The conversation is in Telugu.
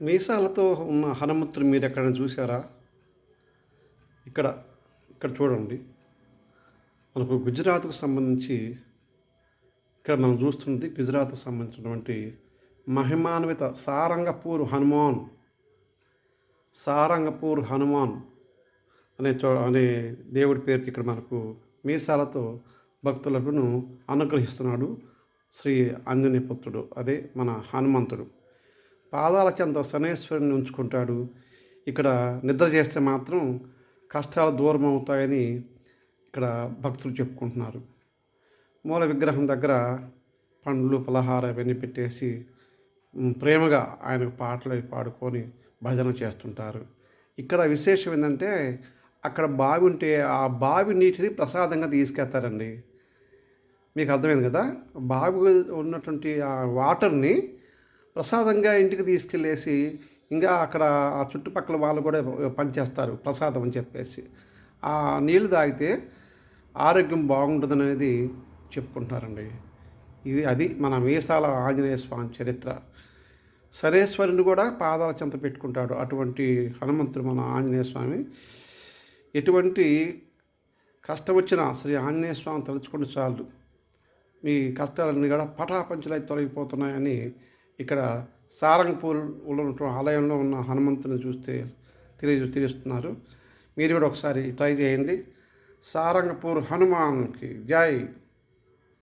మీసాలతో ఉన్న హనుమంతుడు మీరు ఎక్కడైనా చూసారా ఇక్కడ ఇక్కడ చూడండి. మనకు గుజరాత్కు సంబంధించి ఇక్కడ మనం చూస్తుంది గుజరాత్కు సంబంధించినటువంటి మహిమాన్విత సారంగపూర్ హనుమాన్. సారంగపూర్ హనుమాన్ అనే చో అనే దేవుడి పేరుతో ఇక్కడ మనకు మీసాలతో భక్తులను అనుగ్రహిస్తున్నాడు శ్రీ ఆంజనేయపుత్రుడు అదే మన హనుమంతుడు. పాదాల చెంత శనేశ్వరుని ఉంచుకుంటాడు. ఇక్కడ నిద్ర చేస్తే మాత్రం కష్టాలు దూరం అవుతాయని ఇక్కడ భక్తులు చెప్పుకుంటున్నారు. మూల విగ్రహం దగ్గర పండ్లు పలహారం అవన్నీ పెట్టేసి ప్రేమగా ఆయన పాటలు పాడుకొని భజన చేస్తుంటారు. ఇక్కడ విశేషం ఏంటంటే అక్కడ బావి ఉంటే ఆ బావి నీటిని ప్రసాదంగా తీసుకెళ్తారండి. మీకు అర్థమైంది కదా? బావి ఉన్నటువంటి ఆ వాటర్ని ప్రసాదంగా ఇంటికి తీసుకెళ్ళేసి ఇంకా అక్కడ ఆ చుట్టుపక్కల వాళ్ళు కూడా పనిచేస్తారు ప్రసాదం అని చెప్పేసి. ఆ నీళ్ళు తాగితే ఆరోగ్యం బాగుంటుంది అనేది చెప్పుకుంటారండి. ఇది అది మన మీసాల ఆంజనేయ స్వామి చరిత్ర. సరేశ్వరుని కూడా పాదాల చెంత పెట్టుకుంటాడు అటువంటి హనుమంతుడు మన ఆంజనేయ స్వామి. ఎటువంటి కష్టం వచ్చినా శ్రీ ఆంజనేయ స్వామి తలుచుకుంటే చాలు. మీ కష్టాలన్నీ కూడా పటాపంచలై తొలగిపోతున్నాయని ఇక్కడ సారంగపూర్ ఆలయంలో ఉన్న హనుమంతుని చూస్తే తెలియ తెలుస్తున్నారు మీరు కూడా ఒకసారి ట్రై చేయండి. సారంగపూర్ హనుమాన్కి జై.